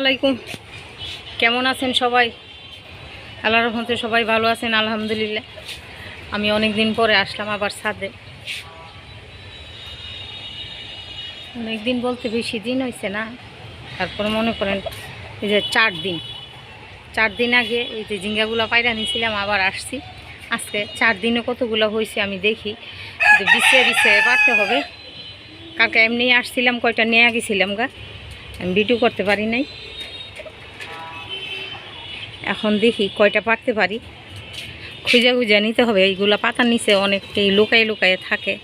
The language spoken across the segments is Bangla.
আলাইকুম। কেমন আছেন সবাই? আল্লাহর রহমতে সবাই ভালো আছেন, আলহামদুলিল্লাহ। আমি অনেক দিন পরে আসলাম আবার ছাদে। অনেক দিন বলতে বেশি দিন হয়েছে না। তারপরে মনে করেন এই যে চার দিন। চার দিন আগে এই যে ঝিঙ্গাগুলো পায়রা নিয়েছিলাম আবার আসছি। আজকে চার দিনে কতগুলো হয়েছে আমি দেখি। যে বিছিয়ে বিছিয়ে পারতে হবে। কালকে এমনি আসছিলাম, কয়টা নিয়ে গেছিলাম গা। আমি ভিডিও করতে পারি নাই। এখন দেখি কয়টা পারতে পারি। খুঁজে খুঁজে নিতে হবে, এইগুলো পাতার নিচে অনেকটাই লুকায়ে লুকায়ে থাকে।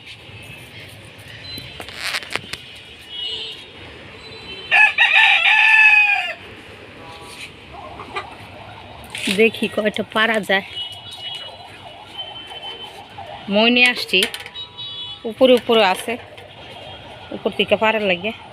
দেখি কয়টা পারা যায়। মই নিয়ে আসছি। উপরে উপরে আছে। উপর থেকে পারার লাগে।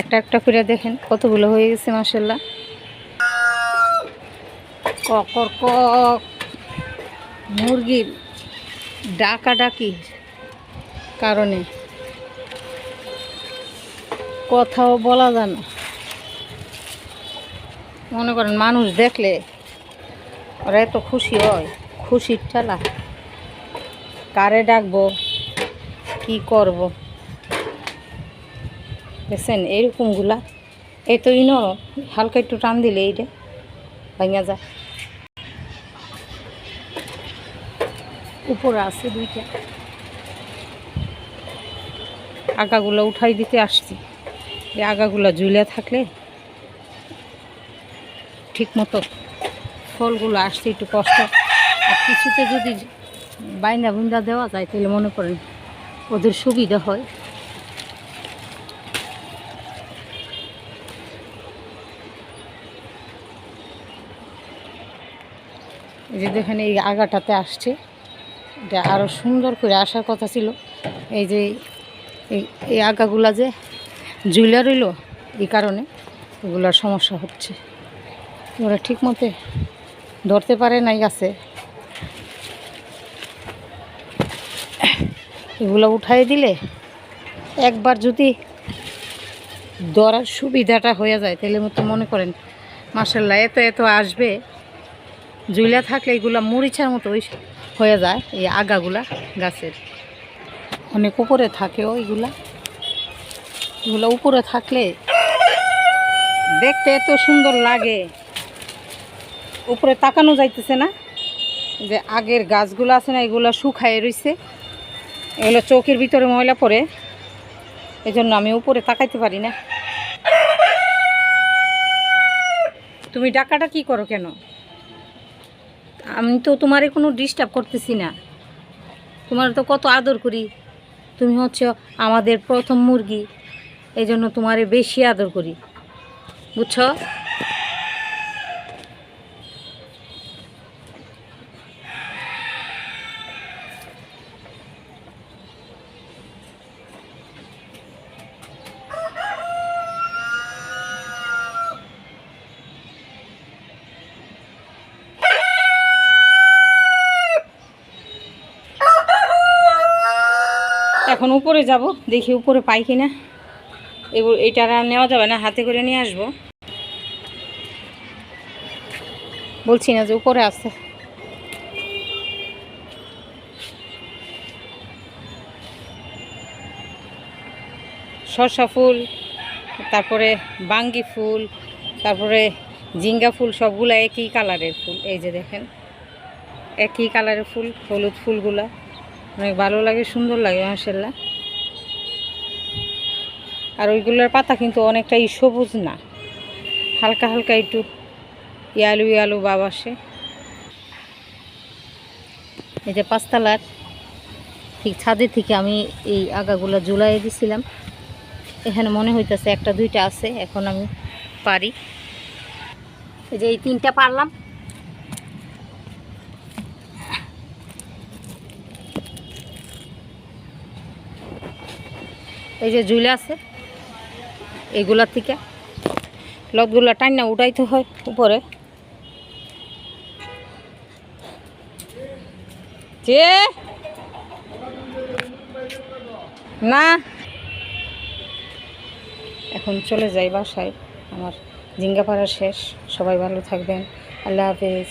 একটা একটা করে দেখেন, কতগুলো হয়ে গেছে মাসাল্লাহ ককর কক মুরগির ডাকা ডাকি কারণে। কথাও বলা যায় না। মনে করেন, মানুষ দেখলে ওরা এত খুশি হয়, খুশির ঠেলা। কারে ডাকবো, কি করব? দেখছেন? এইরকমগুলা এই তো ইনো, হালকা একটু টান দিলে এইটা। ভাঙা যায়। উপরে আছে দুইটা। আগাগুলো উঠাই দিতে আসছি। এই আগাগুলো ঝুলে থাকলে ঠিক মতো ফলগুলো আসতে একটু কষ্ট। আর কিছুতে যদি বাইন্দা বুন্দা দেওয়া যায়, তাহলে মনে করেন ওদের সুবিধা হয়। যে দেখেন এই আগাটাতে আসছে, এটা আরও সুন্দর করে আসার কথা ছিল। এই যে এই আগাগুলা যে জুইলা রইল এই কারণে এগুলার সমস্যা হচ্ছে। ওরা ঠিক মতে ধরতে পারে নাই গাছে। এগুলো উঠাই দিলে একবার যদি ধরার সুবিধাটা হয়ে যায়, তাহলে মতো মনে করেন মার্শাল্লাহ এত এত আসবে। জুইলা থাকলে এগুলা মরিচার মতো ওই হয়ে যায়, এই আগাগুলা গাছের। অনেক উপরে থাকেও এগুলা। এগুলো উপরে থাকলে দেখতে এত সুন্দর লাগে। উপরে তাকানো যাইতেছে না, যে আগের গাছগুলো আছে না, এগুলো শুকায় রইছে। এগুলো চোখের ভিতরে ময়লা পড়ে এই জন্য আমি উপরে তাকাইতে পারি না। তুমি ডাকাটা কি করো কেন? আমি তো তোমারে কোনো ডিস্টার্ব করতেছি না। তোমার তো কত আদর করি। তুমি হচ্ছে আমাদের প্রথম মুরগি এই জন্য তোমারে বেশি আদর করি। বুঝছ? এখন উপরে যাব, দেখি উপরে পাই কিনা। এগুলো এটা আর নেওয়া যাবে না, হাতে করে নিয়ে আসব। বলছি না যে উপরে আছে। শসা ফুল, তারপরে বাঙ্গি ফুল, তারপরে জিঙ্গা ফুল, সবগুলা একই কালারের ফুল। এই যে দেখেন, একই কালারের ফুল, হলুদ ফুলগুলা। অনেক ভালো লাগে, সুন্দর লাগে মাসাল্লাহ আর ওইগুলোর পাতা কিন্তু অনেকটাই সবুজ না। হালকা হালকা একটু ইয়ালু ইয়ালু ভাব আসে। এই যে পাঁচতলার ঠিক ছাদের থেকে আমি এই আগাগুলো ঝুলাই দিছিলাম। এখানে মনে হইতেছে একটা দুইটা আছে, এখন আমি পারি। এই যে এই তিনটা পারলাম। এই যে ঝুলে আছে, এগুলার থেকে। লতগুলা টাইনা উঠাইতে হয় উপরে। যে না। এখন চলে যাই বাসায়। আমার জিঙ্গা পাড়া শেষ। সবাই ভালো থাকবেন। আল্লাহ হাফেজ।